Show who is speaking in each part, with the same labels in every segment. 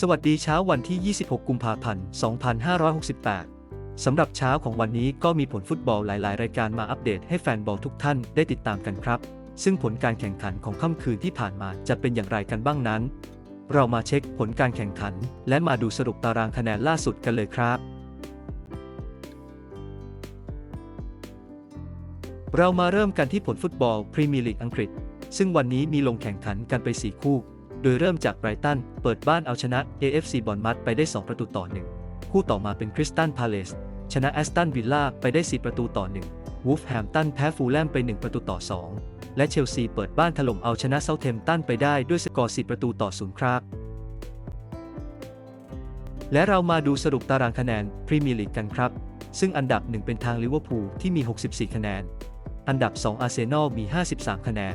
Speaker 1: สวัสดีเช้าวันที่ 26 กุมภาพันธ์ 2568 สำหรับเช้าของวันนี้ก็มีผลฟุตบอลหลาย ๆ รายการมาอัปเดตให้แฟนบอลทุกท่านได้ติดตามกันครับ ซึ่งผลการแข่งขันของค่ำคืนที่ผ่านมาจะเป็นอย่างไรกันบ้างนั้น เรามาเช็คผลการแข่งขัน และมาดูสรุปตารางคะแนนล่าสุดกันเลยครับ เรามาเริ่มกันที่ผลฟุตบอลพรีเมียร์ลีกอังกฤษ ซึ่งวันนี้มีลงแข่งขันกันไป 4 คู่ โดยเริ่มจากไบรตัน เปิดบ้านเอาชนะ AFC บอลมัดไปได้ 2 ประตูต่อ 1 คู่ต่อมาเป็นคริสตันพาเลสชนะแอสตันวิลล่าไปได้ 4 ประตูต่อ 1 วูฟแฮมตันแพ้ฟูลแลมไป 1 ประตูต่อ 2 และเชลซีเปิดบ้านถล่มเอาชนะเซาเทมตันไปได้ด้วยสกอร์4ประตูต่อ 0 ครับ และเรามาดูสรุปตารางคะแนนพรีเมียร์ลีกกันครับ ซึ่งอันดับ 1 เป็นทางลิเวอร์พูลที่มี 64 คะแนน อันดับ 2 อาร์เซนอลมี 53 คะแนน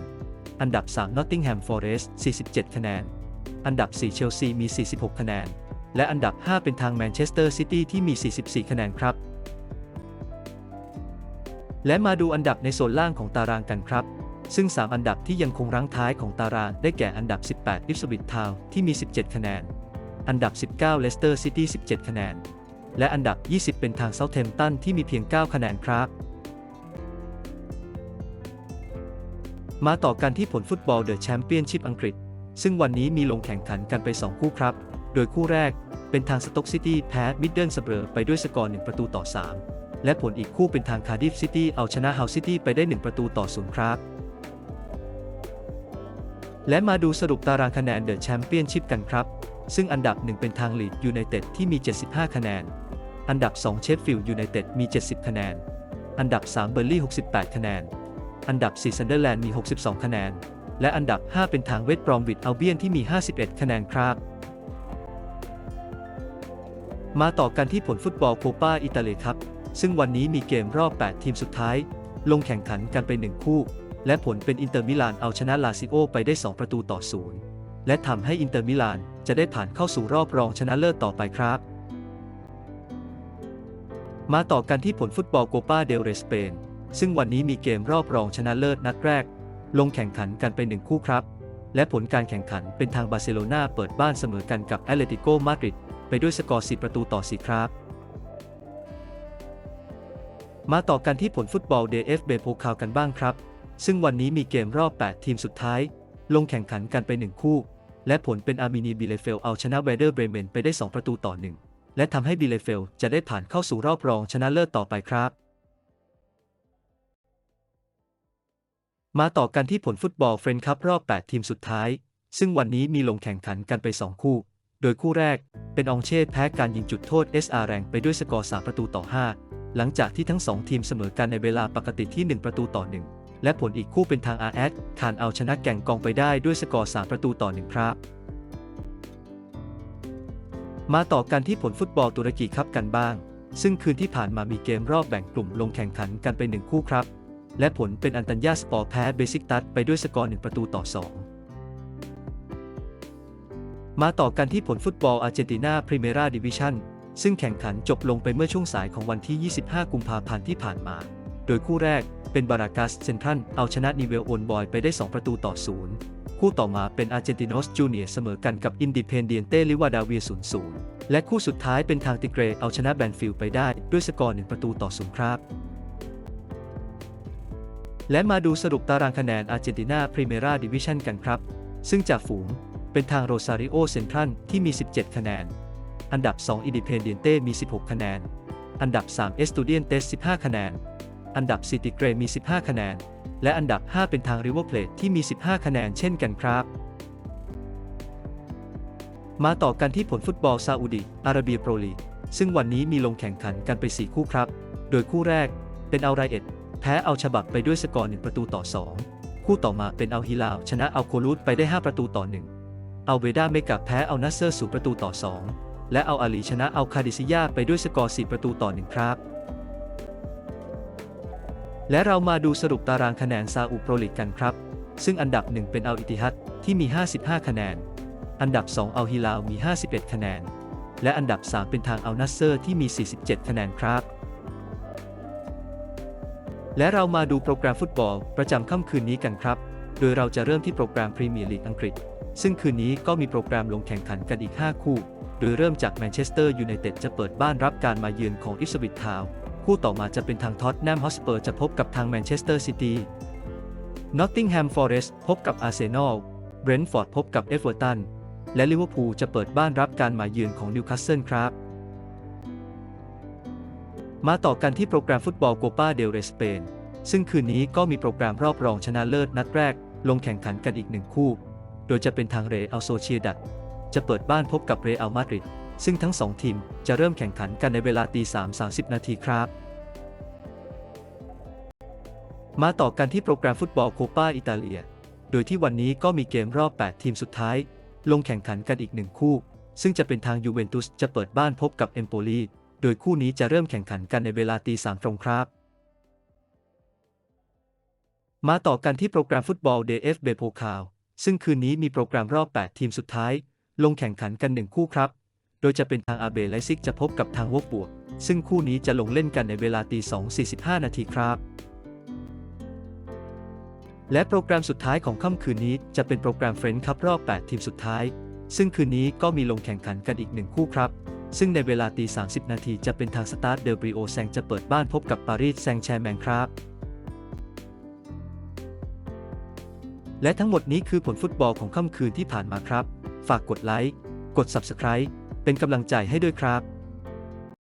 Speaker 1: อันดับ3นอตติงแฮมฟอเรสต์47 คะแนน อันดับ 4 เชลซีมี 46 คะแนน และอันดับ 5 เป็นทางแมนเชสเตอร์ซิตี้ที่มี 44 คะแนนครับ และมาดูอันดับในโซนล่างของตารางกันครับ ซึ่ง 3 อันดับที่ยังคงรั้งท้ายของตารางได้แก่อันดับ 18 อิฟสวิตทาวที่มี 17 คะแนน อันดับ 19 เลสเตอร์ซิตี้ 17 คะแนน และอันดับ 20 เป็นทางเซาเทมตันที่มีเพียง 9 คะแนนครับ มาต่อกันที่ผลฟุตบอลเดอะแชมเปี้ยนชิพอังกฤษ ซึ่งวันนี้มีลงแข่งขันกันไป 2 คู่ครับ โดยคู่แรกเป็นทางสต็อกซิตี้แพ้มิดเดิลสเปอร์ไปด้วยสกอร์ 1 ประตูต่อ 3 และผลอีกคู่เป็นทางคาร์ดิฟซิตี้เอาชนะเฮาซิตี้ไปได้ 1 ประตูต่อ0ครับ และมาดูสรุปตารางคะแนนเดอะแชมเปี้ยนชิพกันครับ ซึ่งอันดับ 1 เป็นทางลีดยูไนเต็ดที่มี 75 คะแนน อันดับ 2 เชฟฟิลด์ยูไนเต็ดมี 70 คะแนน อันดับ 3 เบอร์ลี่ 68 คะแนน อันดับ 4 ซันเดอร์แลนด์มี 62 คะแนน และอันดับ 5 เป็นทางเวสต์บรอมวิดอัลเบียนที่มี 51 คะแนนครับมาต่อกันที่ผลฟุตบอลโคปาอิตาเลีครับ ซึ่งวันนี้มีเกมรอบ 8 ทีมสุดท้าย ลงแข่งขันกันไป 1 คู่ และผลเป็นอินเตอร์มิลานเอาชนะลาซิโอไปได้ 2 ประตูต่อ0และทำให้อินเตอร์มิลานจะได้ผ่านเข้าสู่รอบรองชนะเลิศต่อไปครับ มาต่อกันที่ผลฟุตบอลโกปาเดลเรสเปน ซึ่งวันนี้มีเกมรอบรองชนะเลิศนัดแรก ลงแข่งขันกันไปหนึ่งคู่ครับ และผลการแข่งขันเป็นทางบาร์เซโลนาเปิดบ้านเสมอกันกับแอตเลติโกมาดริดไปด้วยสกอร์ 4 ประตูต่อ 4 ครับ มาต่อกันที่ผลฟุตบอล DF เบโพคาวกันบ้างครับ ซึ่งวันนี้มีเกมรอบ 8 ทีมสุดท้าย ลงแข่งขันกันไป 1 คู่ และผลเป็นอาร์มินีบิเลเฟลเอาชนะเวเดอร์เบรเมนไปได้ 2 ประตูต่อ 1 และทำให้บิเลเฟลจะได้ผ่านเข้าสู่รอบรองชนะเลิศต่อไปครับ มาต่อกันที่ผลฟุตบอลเฟรนด์คัพรอบ 8 ทีมสุดท้าย ซึ่งวันนี้มีลงแข่งขันกันไป 2 คู่ โดยคู่แรก เป็นองเชษแพ้การยิงจุดโทษ SR แรงไปด้วยสกอร์ 3 ประตูต่อ 5 หลังจากที่ทั้ง 2 ทีมเสมอกันในเวลาปกติที่ 1 ประตูต่อ 1 และผลอีกคู่เป็นทาง RS คานเอาชนะแก่งกองไปได้ด้วยสกอร์ 3 ประตูต่อ 1 ครับ มาต่อกันที่ผลฟุตบอลตุรกีครับกันบ้าง ซึ่งคืนที่ผ่านมามีเกมรอบแบ่งกลุ่มลงแข่งขันกันไปหนึ่งคู่ครับ และผลเป็นอันตัญญาสปอร์แพ้เบซิกตัสไปด้วยสกอร์ 1 ประตูต่อ 2 มาต่อกันที่ผลฟุตบอลอาร์เจนตินาพรีเมราดิวิชั่นซึ่งแข่งขันจบลงไปเมื่อช่วงสายของวันที่ 25 กุมภาพันธ์ที่ผ่านมา โดยคู่แรกเป็นบารากัสเซนทรัลเอาชนะนิเวลโอนบอยไปได้ 2 ประตูต่อ 0 คู่ต่อมาเป็นอาร์เจนติโนสจูเนียเสมอกันกับอินดิเพนเดียนเตลิวาดาเวีย 0-0 และคู่สุดท้ายเป็นทางติเกรเอาชนะแบนฟิลไปได้ด้วยสกอร์ 1 ประตูต่อ 0 ครับ และมาดูสรุปตารางคะแนนอาร์เจนตินาพรีเมราดิวิชันกันครับ ซึ่งจากฝูงเป็นทางโรซาริโอเซนทรัลที่มี 17 คะแนน อันดับ 2 อินดิเพนเดียนเต้มี 16 คะแนน อันดับ 3 เอสตูเดียนเตส 15 คะแนน อันดับ 4 ติเกรมี 15 คะแนน และอันดับ 5 เป็นทางริเวอร์เพลทที่มี 15 คะแนนเช่นกันครับ มาต่อกันที่ผลฟุตบอลซาอุดิอาระเบียโปรลีกซึ่งวันนี้มีลงแข่งขันกันไป 4 คู่ครับ โดยคู่แรกเป็นอัลไรเอ็ด แพ้เอาฉบับไปด้วยสกอร์1ประตูต่อ 2 คู่ต่อมาเป็นเอัลฮิลาลชนะเอัลโคลูดไปได้ 5 ประตูต่อ1อัลเวดาเมกาแพ้เอานัสเซอร์สูประตูต่อ 2 และเอาอาลีชนะเอาคาดิซิยาไปด้วยสกอร์ 4 ประตูต่อ 1 ครับ และเรามาดูสรุปตารางคะแนนซาอุโปรลีกกันครับ ซึ่งอันดับ 1 เป็นเอัลอิติฮัดที่มี 55 คะแนน อันดับ2อัลฮิลาลมี 51 คะแนน และอันดับ 3 เป็นทางเอัลนัสเซอร์ที่มี 47 คะแนนครับ และเรามาดูโปรแกรมฟุตบอล ประจำค่ำคืนนี้กันครับ โดยเราจะเริ่มที่โปรแกรมพรีเมียร์ลีกอังกฤษ ซึ่งคืนนี้ก็มีโปรแกรมลงแข่งขันกันอีก 5 คู่ โดยเริ่มจากแมนเชสเตอร์ยูไนเต็ดจะเปิดบ้านรับการมาเยือนของอิสวิตทาวคู่ต่อมาจะเป็นทางท็อตแนมฮอสเปอร์จะพบกับทางแมนเชสเตอร์ซิตี้ นอตติงแฮมฟอเรสต์พบกับอาร์เซนอล เบรนท์ฟอร์ดพบกับเอเวอร์ตัน และลิเวอร์พูลจะเปิดบ้านรับการมาเยือนของนิวคาสเซิลครับ มาต่อกันที่โปรแกรมฟุตบอลโกปาเดลเรสเปน ซึ่งคืนนี้ก็มีโปรแกรมรอบรองชนะเลิศนัดแรก ลงแข่งขันกันอีกหนึ่งคู่ โดยจะเป็นทางเรอัลโซเชียดัดจะเปิดบ้านพบกับเรอัลมาดริด ซึ่งทั้งสองทีมจะเริ่มแข่งขันกันในเวลาตี3 30นาทีครับ มาต่อกันที่โปรแกรมฟุตบอลโคปาอิตาเลีย โดยที่วันนี้ก็มีเกมรอบ 8 ทีมสุดท้าย ลงแข่งขันกันอีกหนึ่งคู่ ซึ่งจะเป็นทางยูเวนตุสจะเปิดบ้านพบกับเอมโปลี โดยคู่นี้จะเริ่มแข่งขันกันในเวลาตีสามตรงครับ มาต่อกันที่โปรแกรมฟุตบอล DF เบโพคาวซึ่งคืนนี้มีโปรแกรมรอบ 8 ทีมสุดท้าย ลงแข่งขันกันหนึ่งคู่ครับ โดยจะเป็นทางอาเบไลซิกจะพบกับทางวกบวก ซึ่งคู่นี้จะลงเล่นกันในเวลาตี2 45 นาทีครับ และโปรแกรมสุดท้ายของค่ำคืนนี้จะเป็นโปรแกรมเฟรนด์คัพรอบ 8 ทีมสุดท้าย ซึ่งคืนนี้ก็มีลงแข่งขันกันอีกหนึ่งคู่ครับ ซึ่งในเวลาตี 30 นาทีจะเป็นทางสตาร์ทเดลบริโอแซงจะเปิดบ้านพบกับปารีสแซงแชร์แมงครับ และทั้งหมดนี้คือผลฟุตบอลของค่ำคืนที่ผ่านมาครับ ฝากกดไลค์ กด Subscribe เป็นกำลังใจให้ด้วยครับ